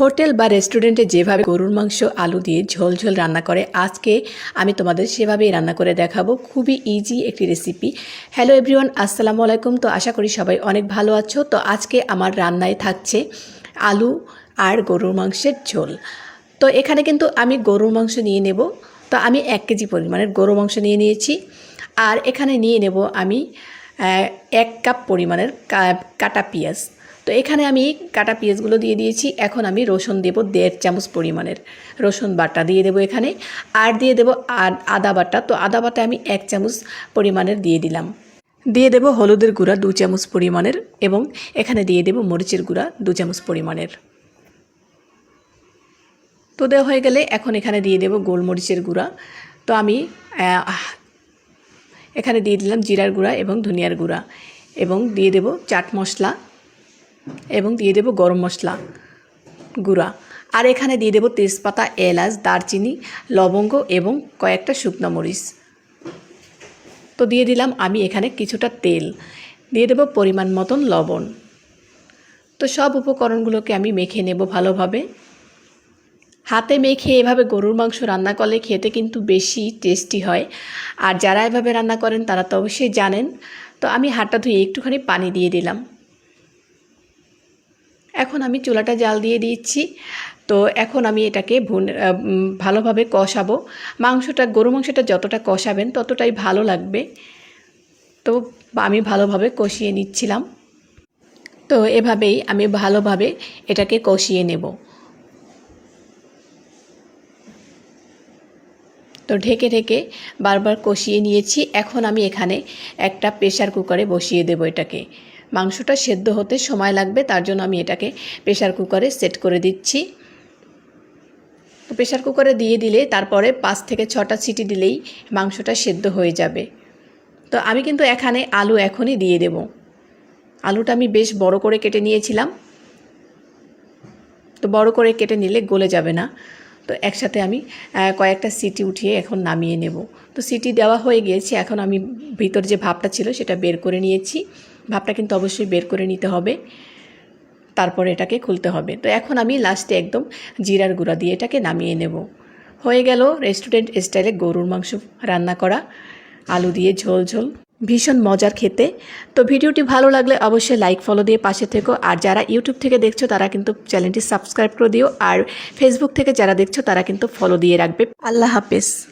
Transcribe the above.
Hotel বা রেস্টুরেন্টে যেভাবে গরুর মাংস, আলু দিয়ে ঝোল ঝোল রান্না করে, আজকে আমি তোমাদের সেভাবেই রান্না করে দেখাবো। খুবই ইজি একটি রেসিপি হ্যালো এভরিওয়ান আসসালামু আলাইকুম। তো আশা করি সবাই অনেক ভালো আছো। তো আজকে আমার রান্নায় থাকছে আলু আর গরুর মাংসের ঝোল। তো এখানে কিন্তু আমি গরুর মাংস নিয়ে নেব। তো আমি এক কেজি পরিমাণের গরুর মাংস নিয়ে নিয়েছি। আর এখানে নিয়ে নেব আমি এক কাপ পরিমাণের কাটা পেঁয়াজ। তো এখানে আমি কাটা পেঁয়াজগুলো দিয়ে দিয়েছি। এখন আমি রসুন দেব দেড় চামচ পরিমাণের। রসুন বাটা দিয়ে দেবো এখানে। আর দিয়ে দেবো আদ- বাটা। তো আদা বাটা আমি এক চামচ পরিমাণের দিয়ে দিলাম। দিয়ে দেবো হলুদের গুঁড়া দু চামচ পরিমাণের এবং এখানে দিয়ে দেবো মরিচের গুঁড়া দু চামচ পরিমাণের। তো দেওয়া হয়ে গেলে এখন এখানে দিয়ে দেবো গোলমরিচের গুঁড়া। তো আমি এখানে দিয়ে দিলাম জিরার গুঁড়া এবং ধনিয়ার গুঁড়া। এবং দিয়ে দেবো চাট মশলা। এবং দিয়ে দেবো গরম মশলা গুঁড়া। আর এখানে দিয়ে দেবো তেজপাতা, এলাচ, দারচিনি, লবঙ্গ এবং কয়েকটা শুকনো মরিচ। তো দিয়ে দিলাম আমি এখানে কিছুটা তেল। দিয়ে দেবো পরিমাণ মতন লবণ। তো সব উপকরণগুলোকে আমি মেখে নেব ভালোভাবে। হাতে মেখে এভাবে গরুর মাংস রান্না করলে খেতে কিন্তু বেশি টেস্টি হয়। আর যারা এভাবে রান্না করেন তারা তো অবশ্যই জানেন। তো আমি হাতটা ধুয়ে একটুখানি পানি দিয়ে দিলাম। এখন আমি চুলাটা জাল দিয়ে দিচ্ছি। তো এখন আমি এটাকে ভুন ভালোভাবে কষাবো। মাংসটা, গরু মাংসটা যতটা কষাবেন ততটাই ভালো লাগবে। তো আমি ভালোভাবে কষিয়ে নিচ্ছিলাম। তো এভাবেই আমি ভালোভাবে এটাকে কষিয়ে নেব। তো ঢেকে ঢেকে বারবার কষিয়ে নিয়েছি। এখন আমি এখানে একটা প্রেশার কুকারে বসিয়ে দেবো এটাকে। মাংসটা সেদ্ধ হতে সময় লাগবে, তার জন্য আমি এটাকে প্রেশার কুকারে সেট করে দিচ্ছি। প্রেশার কুকারে দিয়ে দিলে তারপরে পাঁচ থেকে ছটা সিটি দিলেই মাংসটা সেদ্ধ হয়ে যাবে। তো আমি কিন্তু এখানে আলু এখনই দিয়ে দেব। আলুটা আমি বেশ বড় করে কেটে নিয়েছিলাম। তো বড় করে কেটে নিলে গলে যাবে না। তো একসাথে আমি কয়েকটা সিটি উঠিয়ে এখন নামিয়ে নেব। তো সিটি দেওয়া হয়ে গিয়েছে, এখন আমি ভিতর যে ভাবটা ছিল সেটা বের করে নিয়েছি। ভাবটা কিন্তু অবশ্যই বের করে নিতে হবে। তারপর এটাকে খুলতে হবে। তো এখন আমি লাস্টে একদম জিরার গুঁড়া দিয়ে এটাকে নামিয়ে নেব। হয়ে গেল রেস্টুরেন্ট স্টাইলে গরুর মাংস রান্না করা। আলু দিয়ে ঝোল ঝোল। ভীষণ মজার খেতে। তো ভিডিওটি ভালো লাগলে অবশ্যই লাইক ফলো দিয়ে পাশে থেকো। আর যারা ইউটিউব থেকে দেখছ, তারা কিন্তু চ্যানেলটি সাবস্ক্রাইব করে দিও। আর ফেসবুক থেকে যারা দেখছ, তারা কিন্তু ফলো দিয়ে রাখবে। আল্লাহ হাফেজ।